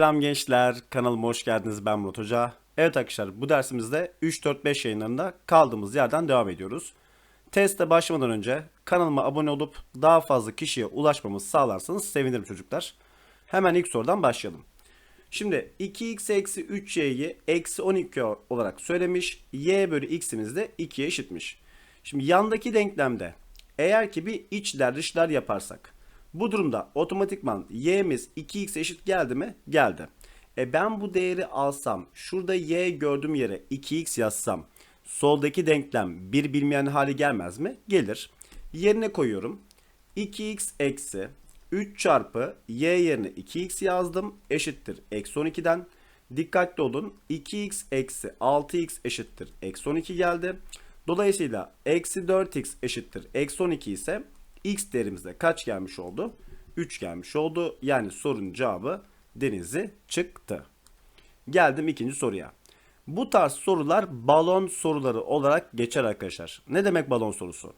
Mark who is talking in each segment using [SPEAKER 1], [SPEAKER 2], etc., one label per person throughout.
[SPEAKER 1] Selam gençler, kanalıma hoş geldiniz. Ben Murat Hoca. Evet arkadaşlar, bu dersimizde 3-4-5 yayınlarında kaldığımız yerden devam ediyoruz. Teste başlamadan önce kanalıma abone olup daha fazla kişiye ulaşmamızı sağlarsanız sevinirim çocuklar. Hemen ilk sorudan başlayalım. Şimdi 2x eksi 3y'yi eksi 12 olarak söylemiş. y bölü x'imiz de 2'ye eşitmiş. Şimdi yandaki denklemde eğer ki bir içler dışlar yaparsak bu durumda otomatikman y'miz 2x eşit geldi mi? Geldi. E ben bu değeri alsam şurada y gördüğüm yere 2x yazsam soldaki denklem bir bilmeyen hali gelmez mi? Gelir. Yerine koyuyorum. 2x eksi 3 çarpı y yerine 2x yazdım eşittir eksi 12'den. Dikkatli olun 2x eksi 6x eşittir eksi 12 geldi. Dolayısıyla eksi 4x eşittir eksi 12 ise x değerimizde kaç gelmiş oldu? 3 gelmiş oldu. Yani sorunun cevabı Denizli çıktı. Geldim ikinci soruya. Bu tarz sorular balon soruları olarak geçer arkadaşlar. Ne demek balon sorusu?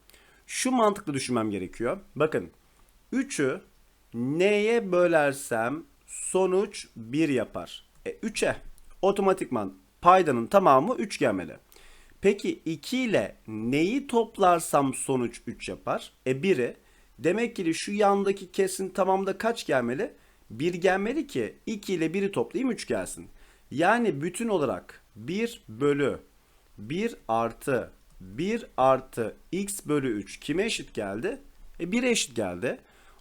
[SPEAKER 1] Şu mantıklı düşünmem gerekiyor. Bakın 3'ü neye bölersem sonuç 1 yapar. E 3'e otomatikman paydanın tamamı 3 gelmeli. Peki 2 ile neyi toplarsam sonuç 3 yapar? E 1'i. Demek ki şu yandaki kesin tamamda kaç gelmeli? 1 gelmeli ki 2 ile 1'i toplayayım 3 gelsin. Yani bütün olarak 1 bölü 1 artı 1 artı x bölü 3 kime eşit geldi? E 1'e eşit geldi.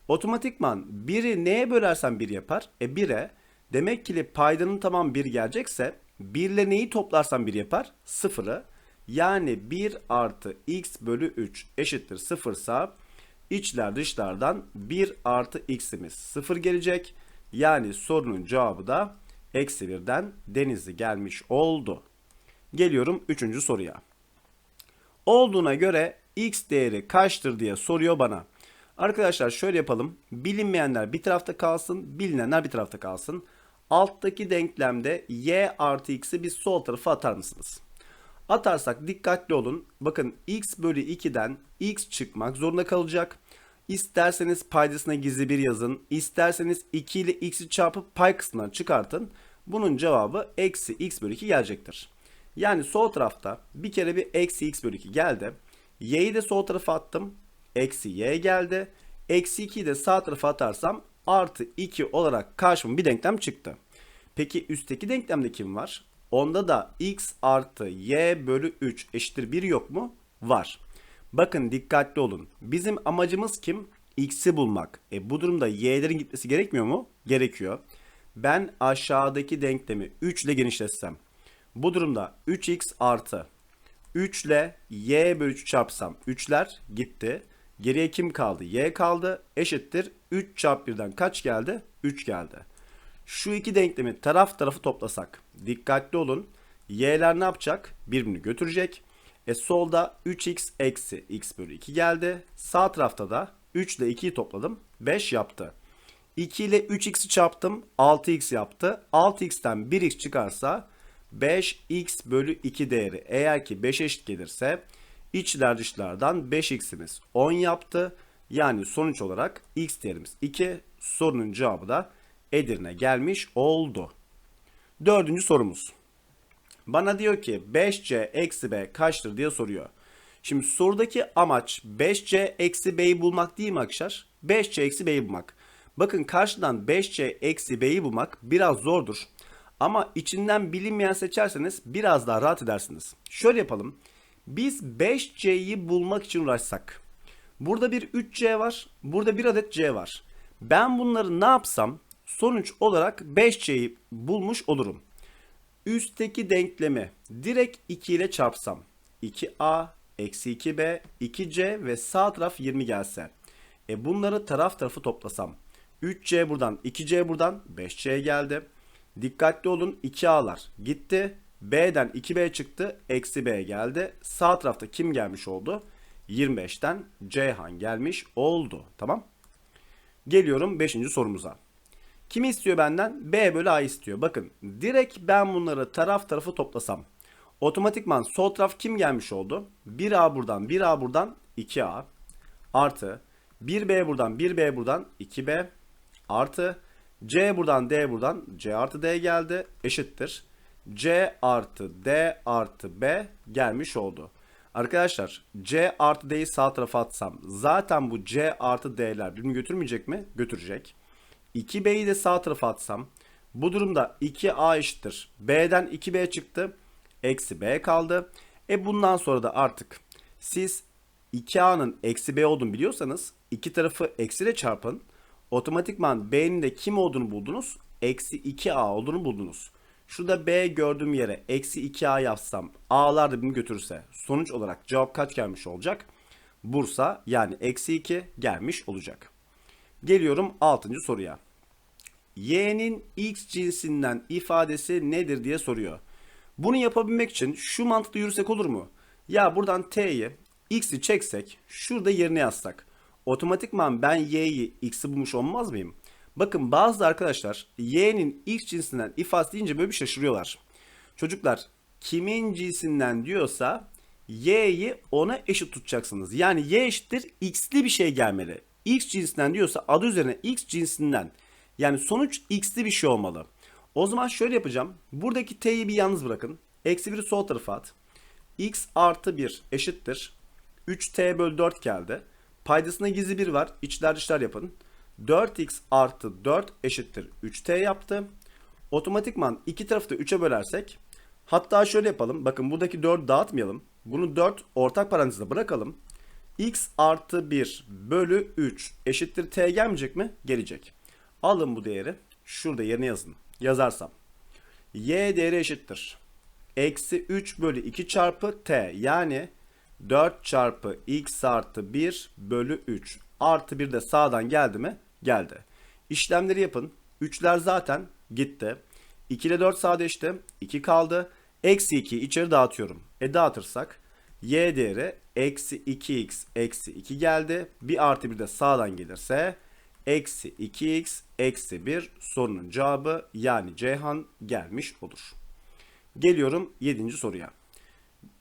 [SPEAKER 1] Otomatikman 1'i neye bölersen 1 yapar? E 1'e. Demek ki paydanın tamam 1 gelecekse 1 ile neyi toplarsan 1 yapar? 0'ı. Yani 1 artı x bölü 3 eşittir 0 sa içler dışlardan 1 artı x'imiz 0 gelecek. Yani sorunun cevabı da eksi 1'den denizli gelmiş oldu. Geliyorum 3. soruya. Olduğuna göre x değeri kaçtır diye soruyor bana. Arkadaşlar şöyle yapalım. Bilinmeyenler bir tarafta kalsın, bilinenler bir tarafta kalsın. Alttaki denklemde y artı x'i biz sol tarafa atar mısınız? Atarsak dikkatli olun. Bakın x bölü 2'den x çıkmak zorunda kalacak. İsterseniz paydasına gizli bir yazın. İsterseniz 2 ile x'i çarpıp pay kısmından çıkartın. Bunun cevabı eksi x bölü 2 gelecektir. Yani sol tarafta bir kere bir eksi x bölü 2 geldi. Y'yi de sol tarafa attım. Eksi y geldi. Eksi 2'yi de sağ tarafa atarsam artı 2 olarak karşıma bir denklem çıktı. Peki üstteki denklemde kim var? Onda da x artı y bölü 3 eşittir 1 yok mu? Var. Bakın dikkatli olun. Bizim amacımız kim? X'i bulmak. E bu durumda y'lerin gitmesi gerekmiyor mu? Gerekiyor. Ben aşağıdaki denklemi 3 ile genişletsem. Bu durumda 3x artı 3 ile y bölü 3 çarpsam 3'ler gitti. Geriye kim kaldı? Y kaldı. Eşittir 3 çarp 1'den kaç geldi? 3 geldi. Şu iki denklemi taraf tarafı toplasak. Dikkatli olun. Y'ler ne yapacak? Birbirini götürecek. E solda 3x eksi x bölü 2 geldi. Sağ tarafta da 3 ile 2'yi topladım. 5 yaptı. 2 ile 3x'i çarptım. 6x yaptı. 6x'ten 1x çıkarsa 5x bölü 2 değeri eğer ki 5 eşit gelirse içler dışlardan 5x'imiz 10 yaptı. Yani sonuç olarak x değerimiz 2. Sorunun cevabı da Edirne gelmiş oldu. Dördüncü sorumuz. Bana diyor ki 5c eksi b kaçtır diye soruyor. Şimdi sorudaki amaç 5c eksi b'yi bulmak değil mi arkadaşlar? 5c eksi b'yi bulmak. Bakın karşıdan 5c eksi b'yi bulmak biraz zordur. Ama içinden bilinmeyen seçerseniz biraz daha rahat edersiniz. Şöyle yapalım. Biz 5c'yi bulmak için uğraşsak. Burada bir 3c var. Burada bir adet c var. Ben bunları ne yapsam sonuç olarak 5c'yi bulmuş olurum. Üstteki denklemi direkt 2 ile çarpsam 2a eksi 2b 2c ve sağ taraf 20 gelse. E bunları taraf tarafı toplasam 3c buradan 2c buradan 5c geldi. Dikkatli olun 2a'lar gitti. B'den 2B çıktı. Eksi B geldi. Sağ tarafta kim gelmiş oldu? 25'ten Ceyhan gelmiş oldu. Tamam. Geliyorum 5. sorumuza. Kim istiyor benden? B bölü A istiyor. Bakın direkt ben bunları taraf tarafı toplasam. Otomatikman sol taraf kim gelmiş oldu? 1A buradan 1A buradan 2A artı 1B buradan 1B buradan 2B artı C buradan D buradan C artı D geldi eşittir. C artı D artı B gelmiş oldu. Arkadaşlar C artı D'yi sağ tarafa atsam zaten bu C artı D'ler birbirini götürmeyecek mi? Götürecek. 2B'yi de sağ tarafa atsam bu durumda 2A eşittir. B'den 2B çıktı. Eksi B kaldı. E bundan sonra da artık siz 2A'nın eksi B olduğunu biliyorsanız iki tarafı eksiyle çarpın. Otomatikman B'nin de kim olduğunu buldunuz? Eksi 2A olduğunu buldunuz. Şurada B gördüğüm yere eksi 2A yazsam A'lar da birbirini götürürse sonuç olarak cevap kaç gelmiş olacak? Bursa yani eksi 2 gelmiş olacak. Geliyorum 6. soruya. Y'nin x cinsinden ifadesi nedir diye soruyor. Bunu yapabilmek için şu mantıkla yürüsek olur mu? Ya buradan t'yi x'i çeksek şurada yerine yazsak. Otomatikman ben y'yi x'i bulmuş olmaz mıyım? Bakın bazı arkadaşlar y'nin x cinsinden ifadesi deyince böyle bir şaşırıyorlar. Çocuklar kimin cinsinden diyorsa y'yi ona eşit tutacaksınız. Yani y eşittir x'li bir şey gelmeli. X cinsinden diyorsa adı üzerine x cinsinden. Yani sonuç x'li bir şey olmalı. O zaman şöyle yapacağım. Buradaki t'yi bir yalnız bırakın. Eksi 1'i sol tarafa at. x artı 1 eşittir. 3t bölü 4 geldi. Paydasına gizli 1 var. İçler dışlar yapın. 4x artı 4 eşittir 3t yaptı. Otomatikman iki tarafı da 3'e bölersek hatta şöyle yapalım. Bakın buradaki 4'ü dağıtmayalım. Bunu 4 ortak parantezde bırakalım. X artı 1 bölü 3 eşittir t gelmeyecek mi? Gelecek. Alın bu değeri. Şurada yerine yazın. Yazarsam. y değeri eşittir. Eksi 3 bölü 2 çarpı t. Yani 4 çarpı x artı 1 bölü 3. Artı 1 de sağdan geldi mi? Geldi. İşlemleri yapın. 3'ler zaten gitti. 2 ile 4 sadeleşti. 2 kaldı. Eksi 2 içeri dağıtıyorum. E dağıtırsak y değeri eksi 2x eksi 2 geldi. Bir artı 1 de sağdan gelirse eksi 2x eksi 1 sorunun cevabı yani Ceyhan gelmiş olur. Geliyorum 7. soruya.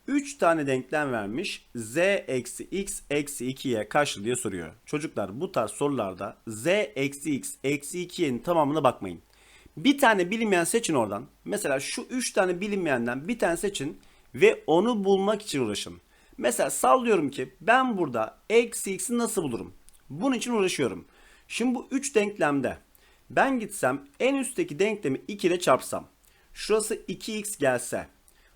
[SPEAKER 1] 3 tane denklem vermiş. Z eksi x eksi 2y kaçtı diye soruyor. Çocuklar bu tarz sorularda z eksi x eksi 2y'nin tamamına bakmayın. Bir tane bilinmeyen seçin oradan. Mesela şu 3 tane bilinmeyenden bir tane seçin ve onu bulmak için uğraşın. Mesela sallıyorum ki ben burada eksi x'i nasıl bulurum? Bunun için uğraşıyorum. Şimdi bu 3 denklemde ben gitsem en üstteki denklemi 2 ile çarpsam. Şurası 2x gelse.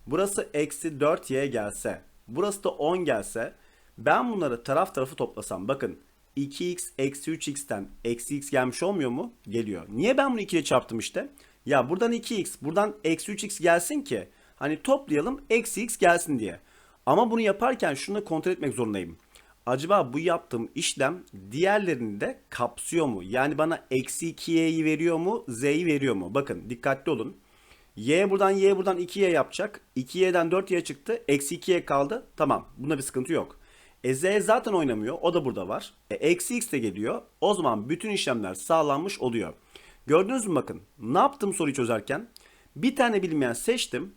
[SPEAKER 1] Burası eksi 4y gelse. Burası da 10 gelse. Ben bunları taraf tarafı toplasam. Bakın 2x eksi 3x'ten eksi x gelmiş olmuyor mu? Geliyor. Niye ben bunu 2 ile çarptım işte? Ya buradan 2x buradan eksi 3x gelsin ki. Hani toplayalım eksi x gelsin diye. Ama bunu yaparken şunu da kontrol etmek zorundayım. Acaba bu yaptığım işlem diğerlerini de kapsıyor mu? Yani bana eksi 2y'yi veriyor mu? Z'yi veriyor mu? Bakın dikkatli olun. Y buradan Y buradan 2Y yapacak. 2Y'den 4Y çıktı. Eksi 2Y kaldı. Tamam. Bunda bir sıkıntı yok. E Z zaten oynamıyor. O da burada var. E, eksi X de geliyor. O zaman bütün işlemler sağlanmış oluyor. Gördünüz mü bakın. Ne yaptım soruyu çözerken? Bir tane bilinmeyen seçtim.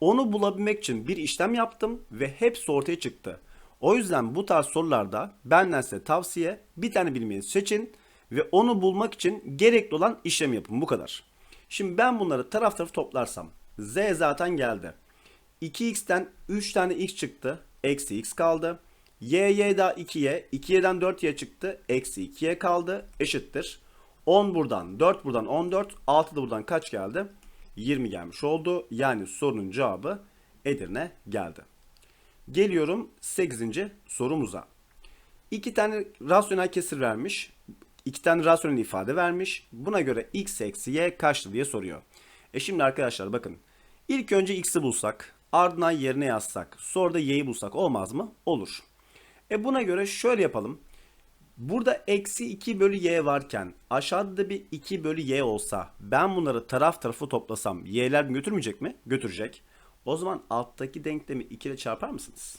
[SPEAKER 1] Onu bulabilmek için bir işlem yaptım ve hepsi ortaya çıktı. O yüzden bu tarz sorularda benden size tavsiye bir tane bilmeyi seçin ve onu bulmak için gerekli olan işlem yapın. Bu kadar. Şimdi ben bunları taraf tarafı toplarsam z zaten geldi. 2x'ten 3 tane x çıktı. Eksi x kaldı. y y daha 2y. 2y'den 4y çıktı. Eksi 2y kaldı. Eşittir. 10 buradan 4 buradan 14. 6 da buradan kaç geldi? 20 gelmiş oldu. Yani sorunun cevabı Edirne geldi. Geliyorum 8. sorumuza. İki tane rasyonel kesir vermiş. İki tane rasyonel ifade vermiş. Buna göre x eksi y kaçtı diye soruyor. E şimdi arkadaşlar bakın. İlk önce x'i bulsak. Ardından yerine yazsak. Sonra da y'yi bulsak olmaz mı? Olur. E buna göre şöyle yapalım. Burada eksi 2 bölü y varken aşağıda da bir 2 bölü y olsa ben bunları taraf tarafı toplasam y'ler götürmeyecek mi? Götürecek. O zaman alttaki denklemi 2 ile çarpar mısınız?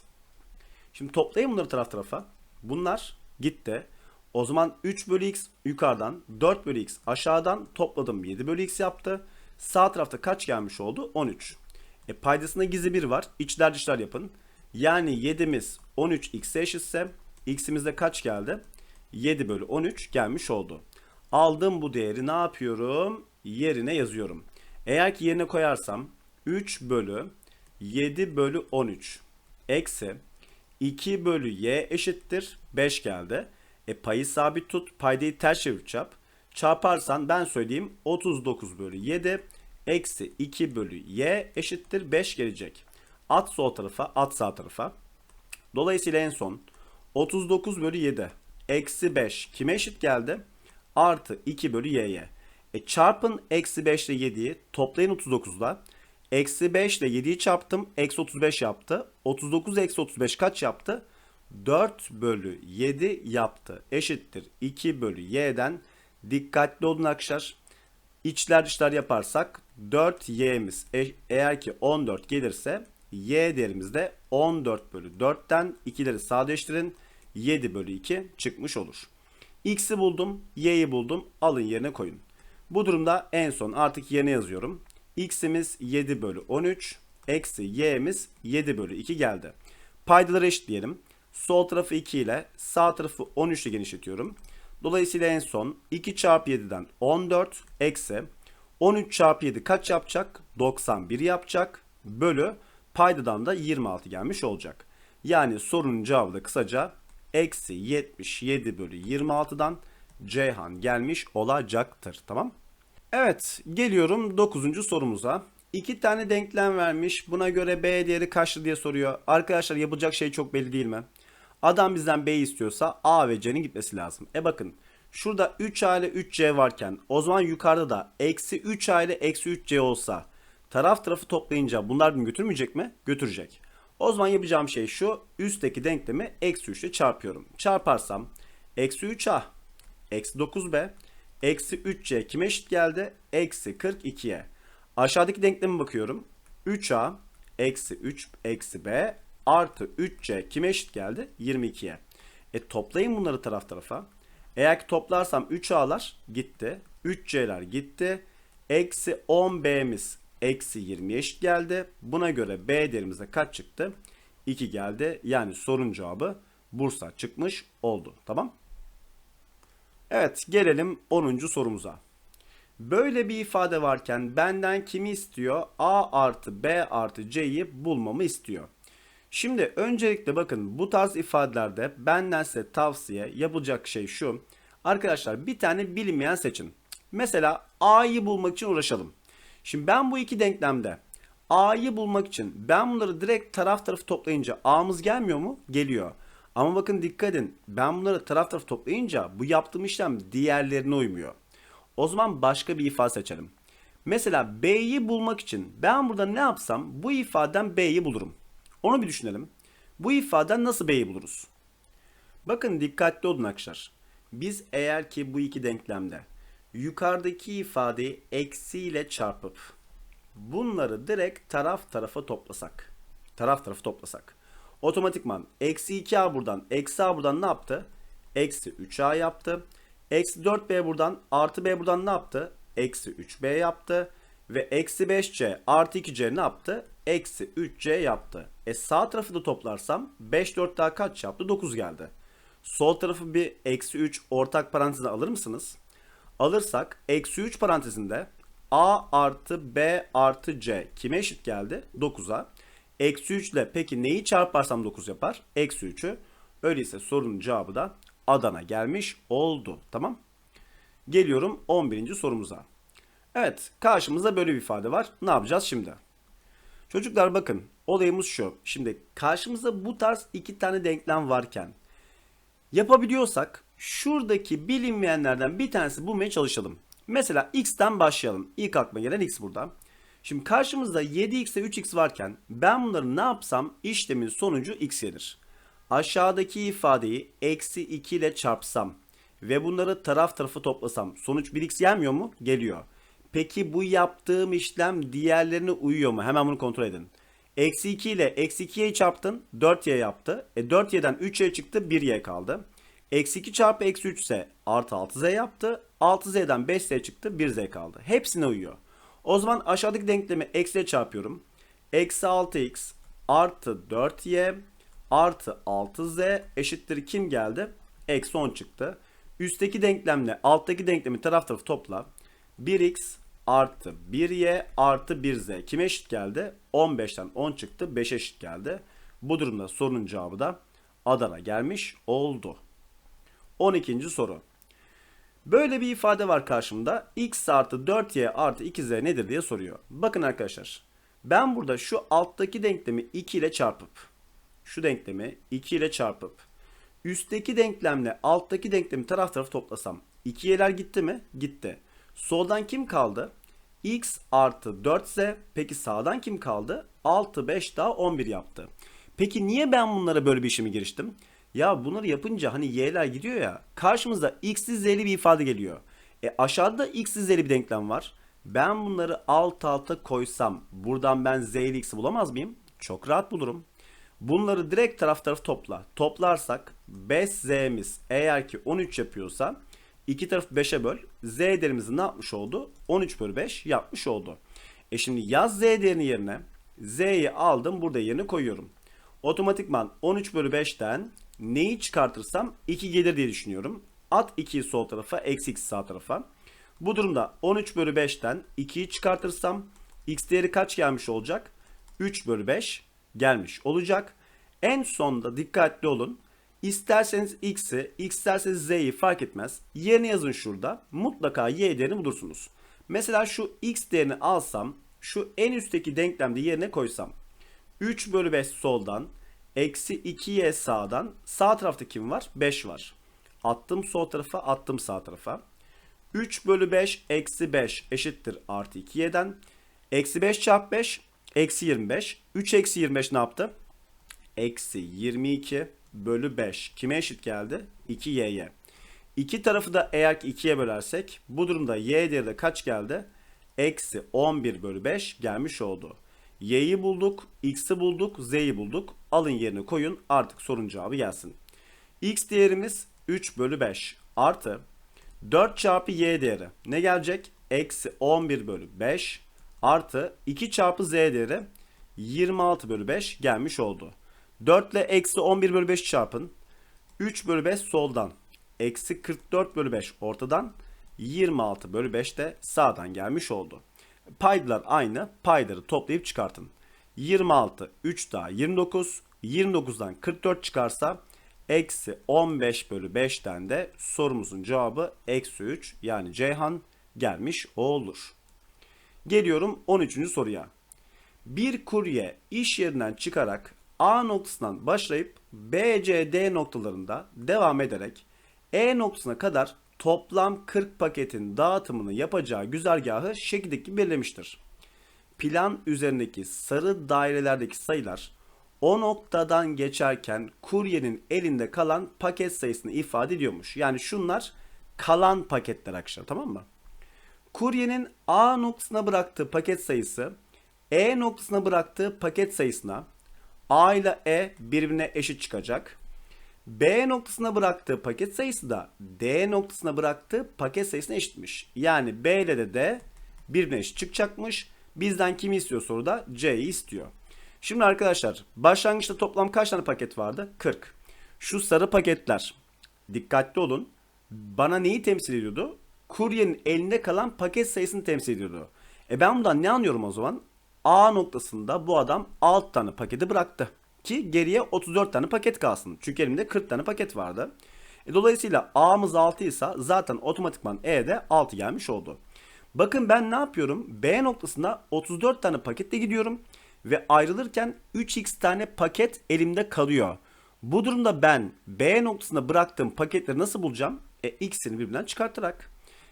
[SPEAKER 1] Şimdi toplayın bunları taraf tarafa. Bunlar gitti. O zaman 3 bölü x yukarıdan 4 bölü x aşağıdan topladım 7 bölü x yaptı. Sağ tarafta kaç gelmiş oldu? 13. E paydasında gizli 1 var. İçler dışlar yapın. Yani 7'miz 13 x'e eşitse x'imizde kaç geldi? 7 bölü 13 gelmiş oldu. Aldım bu değeri ne yapıyorum? Yerine yazıyorum. Eğer ki yerine koyarsam 3 bölü 7 bölü 13 eksi 2 bölü y eşittir 5 geldi. E payı sabit tut paydayı ters çevir çap. Çarparsan ben söyleyeyim 39 bölü 7 eksi 2 bölü y eşittir 5 gelecek. At sol tarafa at sağ tarafa. Dolayısıyla en son 39 bölü 7 eksi 5 kime eşit geldi? Artı 2 bölü y'ye. E çarpın eksi 5 ile 7'yi toplayın 39'la. Eksi 5 ile 7'yi çarptım. Eksi 35 yaptı. 39 eksi 35 kaç yaptı? 4 bölü 7 yaptı. Eşittir 2 bölü y'den. Dikkatli olun arkadaşlar. İçler dışlar yaparsak 4y'miz e- eğer ki 14 gelirse y değerimiz de 14 bölü 4'ten 2'leri sadeleştirin 7 bölü 2 çıkmış olur. X'i buldum, y'yi buldum alın yerine koyun. Bu durumda en son artık yerine yazıyorum. X'imiz 7 bölü 13 eksi y'miz 7 bölü 2 geldi. Paydaları eşitleyelim. Sol tarafı 2 ile sağ tarafı 13 ile genişletiyorum. Dolayısıyla en son 2 çarpı 7'den 14 eksi 13 çarpı 7 kaç yapacak? 91 yapacak. Bölü paydadan da 26 gelmiş olacak. Yani sorunun cevabı da kısaca eksi 77 bölü 26'dan Ceyhan gelmiş olacaktır. Tamam. Evet geliyorum 9. sorumuza. İki tane denklem vermiş. Buna göre B değeri kaçtı diye soruyor. Arkadaşlar yapılacak şey çok belli değil mi? Adam bizden B istiyorsa A ve C'nin gitmesi lazım. E bakın şurada 3A ile 3C varken o zaman yukarıda da eksi 3A ile eksi 3C olsa taraf tarafı toplayınca bunlar birbirini götürmeyecek mi? Götürecek. O zaman yapacağım şey şu. Üstteki denklemi eksi 3 ile çarpıyorum. Çarparsam eksi 3A eksi 9B eksi 3C kime eşit geldi? Eksi 42'ye. Aşağıdaki denkleme bakıyorum. 3A eksi 3 eksi B artı 3C kime eşit geldi? 22'ye. E toplayın bunları taraf tarafa. Eğer ki toplarsam 3A'lar gitti. 3C'ler gitti. Eksi 10B'miz eksi 20 eşit geldi. Buna göre B değerimize kaç çıktı? 2 geldi. Yani sorun cevabı Bursa çıkmış oldu. Tamam. Evet gelelim 10. sorumuza. Böyle bir ifade varken benden kimi istiyor? A artı B artı C'yi bulmamı istiyor. Şimdi öncelikle bakın bu tarz ifadelerde benden size tavsiye yapılacak şey şu. Arkadaşlar bir tane bilinmeyen seçin. Mesela A'yı bulmak için uğraşalım. Şimdi ben bu iki denklemde A'yı bulmak için ben bunları direkt taraf tarafı toplayınca A'mız gelmiyor mu? Geliyor. Ama bakın dikkat edin. Ben bunları taraf tarafı toplayınca bu yaptığım işlem diğerlerine uymuyor. O zaman başka bir ifade seçelim. Mesela B'yi bulmak için ben burada ne yapsam bu ifadeden B'yi bulurum. Onu bir düşünelim. Bu ifadeden nasıl B'yi buluruz? Bakın dikkatli olun arkadaşlar. Biz eğer ki bu iki denklemde yukarıdaki ifadeyi eksiyle çarpıp bunları direkt taraf tarafa toplasak. Taraf tarafı toplasak. Otomatikman eksi 2a buradan eksi a buradan ne yaptı? Eksi 3a yaptı. Eksi 4b buradan artı b buradan ne yaptı? Eksi 3b yaptı. Ve eksi 5c artı 2c ne yaptı? Eksi 3c yaptı. E sağ tarafı da toplarsam 5 4 daha kaç yaptı? 9 geldi. Sol tarafı bir eksi 3 ortak parantezine alır mısınız? Alırsak eksi 3 parantezinde a artı b artı c kime eşit geldi? 9'a. Eksi 3 ile peki neyi çarparsam 9 yapar? Eksi 3'ü. Öyleyse sorunun cevabı da Adana gelmiş oldu. Tamam. Geliyorum 11. sorumuza. Evet karşımızda böyle bir ifade var. Ne yapacağız şimdi? Çocuklar bakın olayımız şu. Şimdi karşımızda bu tarz iki tane denklem varken yapabiliyorsak şuradaki bilinmeyenlerden bir tanesi bulmaya çalışalım. Mesela x'ten başlayalım. İlk aklıma gelen x burada. Şimdi karşımızda 7x ile 3x varken ben bunları ne yapsam işlemin sonucu x gelir. Aşağıdaki ifadeyi eksi 2 ile çarpsam ve bunları taraf tarafı toplasam sonuç 1x gelmiyor mu? Geliyor. Peki bu yaptığım işlem diğerlerine uyuyor mu? Hemen bunu kontrol edin. Eksi 2 ile eksi 2y'yi çarptın 4y yaptı. E 4y'den 3y çıktı 1y kaldı. Eksi 2 çarpı eksi 3 ise artı 6z yaptı. 6z'den 5z çıktı 1z kaldı. Hepsine uyuyor. O zaman aşağıdaki denklemi eksiye çarpıyorum. Eksi 6x artı 4y artı 6z eşittir kim geldi? Eksi 10 çıktı. Üstteki denklemle alttaki denklemi taraf tarafı topla. 1x artı 1y artı 1z kime eşit geldi? 15'ten 10 çıktı 5 eşit geldi. Bu durumda sorunun cevabı da Adana gelmiş oldu. 12. soru. Böyle bir ifade var karşımda. x artı 4y artı 2z nedir diye soruyor. Bakın arkadaşlar. Ben burada şu alttaki denklemi 2 ile çarpıp şu denklemi 2 ile çarpıp üstteki denklemle alttaki denklemi taraf tarafı toplasam 2 y'ler gitti mi? Gitti. Soldan kim kaldı? x artı 4z. Peki sağdan kim kaldı? 6, 5 daha 11 yaptı. Peki niye ben bunlara böyle bir işimi giriştim? Ya bunları yapınca hani y'ler gidiyor ya karşımızda x'li z'li bir ifade geliyor. E aşağıda x'li z'li bir denklem var. Ben bunları alt alta koysam buradan ben z ile x'i bulamaz mıyım? Çok rahat bulurum. Bunları direkt taraf tarafı topla. Toplarsak 5z'miz eğer ki 13 yapıyorsa iki tarafı 5'e böl. Z değerimizi ne yapmış oldu? 13 bölü 5 yapmış oldu. E şimdi yaz Z değerini yerine Z'yi aldım burada yerine koyuyorum. Otomatikman 13 bölü 5'ten neyi çıkartırsam 2 gelir diye düşünüyorum. At 2'yi sol tarafa eksi x sağ tarafa. Bu durumda 13 bölü 5'ten 2'yi çıkartırsam x değeri kaç gelmiş olacak? 3 bölü 5 gelmiş olacak. En sonda dikkatli olun. İsterseniz x'i, isterseniz z'yi fark etmez. Yerine yazın şurada. Mutlaka y değerini bulursunuz. Mesela şu x değerini alsam, şu en üstteki denklemde yerine koysam. 3 bölü 5 soldan, eksi 2y sağdan, sağ tarafta kim var? 5 var. Attım sol tarafa, attım sağ tarafa. 3 bölü 5 eksi 5 eşittir artı 2y'den. Eksi 5 çarpı 5 eksi 25. 3 eksi 25 ne yaptı? Eksi 22 bölü 5 kime eşit geldi? 2y'ye. İki tarafı da eğer ki 2'ye bölersek bu durumda y değeri de kaç geldi? Eksi 11 bölü 5 gelmiş oldu. Y'yi bulduk, x'i bulduk, z'yi bulduk. Alın yerine koyun artık sorun cevabı gelsin. x değerimiz 3 bölü 5 artı 4 çarpı y değeri ne gelecek? Eksi 11 bölü 5 artı 2 çarpı z değeri 26 bölü 5 gelmiş oldu. 4 ile eksi 11 bölü 5 çarpın. 3 bölü 5 soldan. Eksi 44 bölü 5 ortadan. 26 bölü 5 de sağdan gelmiş oldu. Paydalar aynı. Payları toplayıp çıkartın. 26, 3 daha 29. 29'dan 44 çıkarsa eksi 15 bölü 5'ten de sorumuzun cevabı eksi 3 yani Ceyhan gelmiş olur. Geliyorum 13. soruya. Bir kurye iş yerinden çıkarak A noktasından başlayıp B, C, D noktalarında devam ederek E noktasına kadar toplam 40 paketin dağıtımını yapacağı güzergahı şekildeki belirlemiştir. Plan üzerindeki sarı dairelerdeki sayılar o noktadan geçerken kuryenin elinde kalan paket sayısını ifade ediyormuş. Yani şunlar kalan paketler arkadaşlar tamam mı? Kuryenin A noktasına bıraktığı paket sayısı E noktasına bıraktığı paket sayısına A ile E birbirine eşit çıkacak. B noktasına bıraktığı paket sayısı da D noktasına bıraktığı paket sayısına eşitmiş. Yani B ile de D birbirine eşit çıkacakmış. Bizden kimi istiyor soruda? C'yi istiyor. Şimdi arkadaşlar başlangıçta toplam kaç tane paket vardı? 40. Şu sarı paketler dikkatli olun. Bana neyi temsil ediyordu? Kuryenin elinde kalan paket sayısını temsil ediyordu. E ben bundan ne anlıyorum o zaman? A noktasında bu adam 6 tane paketi bıraktı. Ki geriye 34 tane paket kalsın. Çünkü elimde 40 tane paket vardı. E dolayısıyla A'mız 6 ise zaten otomatikman E'de 6 gelmiş oldu. Bakın ben ne yapıyorum? B noktasına 34 tane paketle gidiyorum. Ve ayrılırken 3x tane paket elimde kalıyor. Bu durumda ben B noktasına bıraktığım paketleri nasıl bulacağım? E x'ini birbirinden çıkartarak.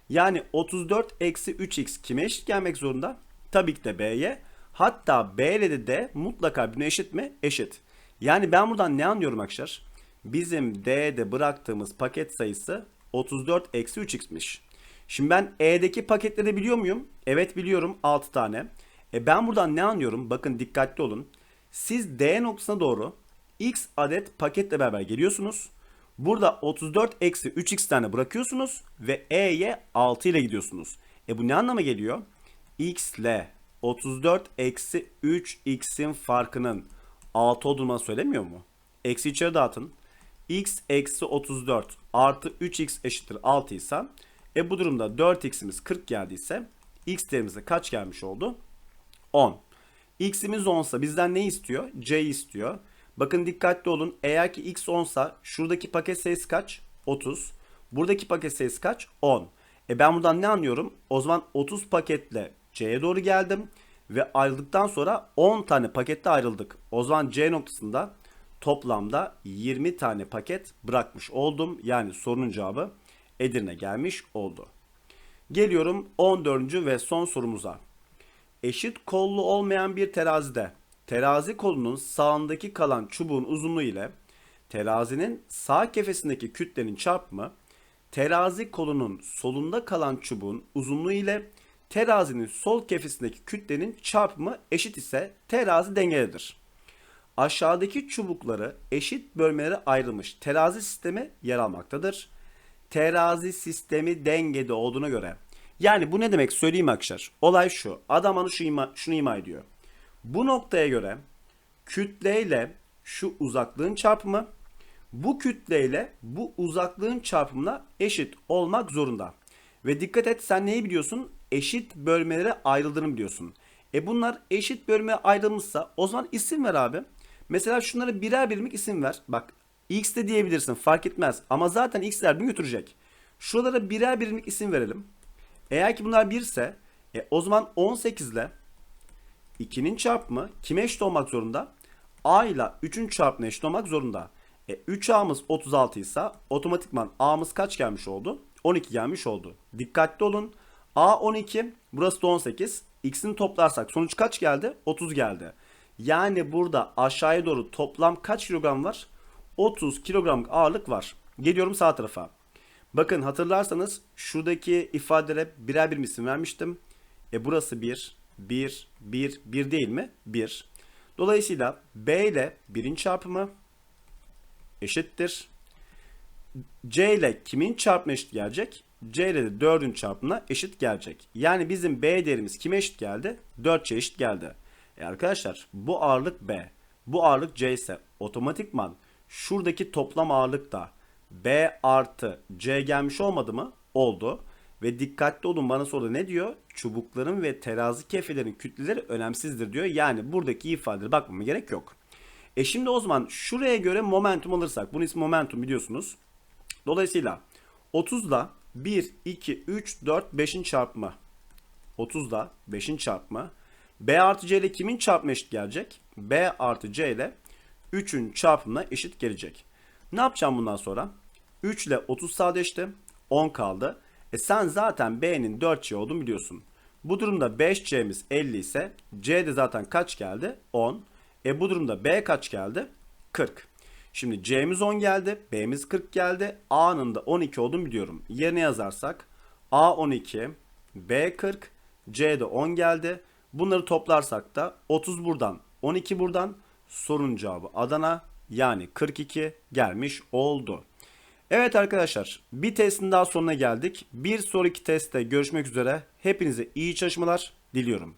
[SPEAKER 1] Yani 34 eksi 3x kime eşit gelmek zorunda? Tabii ki de B'ye. Hatta B ile de mutlaka birbirine eşit mi? Eşit. Yani ben buradan ne anlıyorum arkadaşlar? Bizim D'de bıraktığımız paket sayısı 34 eksi 3x'miş. Şimdi ben E'deki paketleri biliyor muyum? Evet biliyorum 6 tane. E ben buradan ne anlıyorum? Bakın dikkatli olun. Siz D noktasına doğru x adet paketle beraber geliyorsunuz. Burada 34 eksi 3x tane bırakıyorsunuz ve E'ye 6 ile gidiyorsunuz. E bu ne anlama geliyor? x ile 34 eksi 3x'in farkının 6 olduğunu söylemiyor mu? Eksi içeri dağıtın. x eksi 34 artı 3x eşittir 6 ise e bu durumda 4x'imiz 40 geldiyse x değerimize kaç gelmiş oldu? 10. X'imiz 10 ise bizden ne istiyor? C istiyor. Bakın dikkatli olun. Eğer ki X 10 ise şuradaki paket sayısı kaç? 30. Buradaki paket sayısı kaç? 10. E ben buradan ne anlıyorum? O zaman 30 paketle C'ye doğru geldim. Ve ayrıldıktan sonra 10 tane pakette ayrıldık. O zaman C noktasında toplamda 20 tane paket bırakmış oldum. Yani sorunun cevabı Edirne gelmiş oldu. Geliyorum 14. ve son sorumuza. Eşit kollu olmayan bir terazide terazi kolunun sağındaki kalan çubuğun uzunluğu ile terazinin sağ kefesindeki kütlenin çarpımı terazi kolunun solunda kalan çubuğun uzunluğu ile terazinin sol kefesindeki kütlenin çarpımı eşit ise terazi dengelidir. Aşağıdaki çubukları eşit bölmelere ayrılmış terazi sistemi yer almaktadır. Terazi sistemi dengede olduğuna göre. Yani bu ne demek söyleyeyim arkadaşlar. Olay şu. Adam bana şu ima, şunu ima ediyor. Bu noktaya göre kütleyle şu uzaklığın çarpımı bu kütleyle bu uzaklığın çarpımına eşit olmak zorunda. Ve dikkat et sen neyi biliyorsun? Eşit bölmelere ayrıldığını biliyorsun. E bunlar eşit bölmeye ayrılmışsa o zaman isim ver abi. Mesela şunlara birer birimlik isim ver. Bak x de diyebilirsin fark etmez. Ama zaten x'ler birbirini götürecek. Şuralara birer birimlik isim verelim. Eğer ki bunlar 1 ise e, o zaman 18 ile 2'nin çarpımı kime eşit olmak zorunda? A ile 3'ün çarpımına eşit olmak zorunda. E, 3A'mız 36 ise otomatikman A'mız kaç gelmiş oldu? 12 gelmiş oldu. Dikkatli olun. A 12, burası da 18. X'ini toplarsak sonuç kaç geldi? 30 geldi. Yani burada aşağıya doğru toplam kaç kilogram var? 30 kilogramlık ağırlık var. Geliyorum sağ tarafa. Bakın hatırlarsanız şuradaki ifadelere birer bir isim vermiştim. E burası 1, 1, 1, 1 değil mi? 1. Dolayısıyla B ile 1'in çarpımı eşittir. C ile kimin çarpımı eşit gelecek? C ile de 4'ün çarpımına eşit gelecek. Yani bizim B değerimiz kime eşit geldi? 4C eşit geldi. E arkadaşlar bu ağırlık B. Bu ağırlık C ise otomatikman şuradaki toplam ağırlık da B artı C gelmiş olmadı mı? Oldu. Ve dikkatli olun bana soruda ne diyor? Çubukların ve terazi kefelerin kütleleri önemsizdir diyor. Yani buradaki ifadelere bakmama gerek yok. E şimdi o zaman şuraya göre momentum alırsak. Bunun ismi momentum biliyorsunuz. Dolayısıyla 30 ile 1, 2, 3, 4, 5'in çarpımı. 30 ile 5'in çarpımı. B artı C ile kimin çarpımı eşit gelecek? B artı C ile 3'ün çarpımına eşit gelecek. Ne yapacağım bundan sonra? 3 ile 30 sadeleşti. 10 kaldı. E sen zaten B'nin 4C olduğunu biliyorsun. Bu durumda 5C'miz 50 ise C de zaten kaç geldi? 10. E bu durumda B kaç geldi? 40. Şimdi C'miz 10 geldi. B'miz 40 geldi. A'nın da 12 olduğunu biliyorum. Yerine yazarsak A 12, B 40, C de 10 geldi. Bunları toplarsak da 30 buradan, 12 buradan. Sorun cevabı Adana yani 42 gelmiş oldu. Evet arkadaşlar bir testin daha sonuna geldik. Bir sonraki testte görüşmek üzere. Hepinize iyi çalışmalar diliyorum.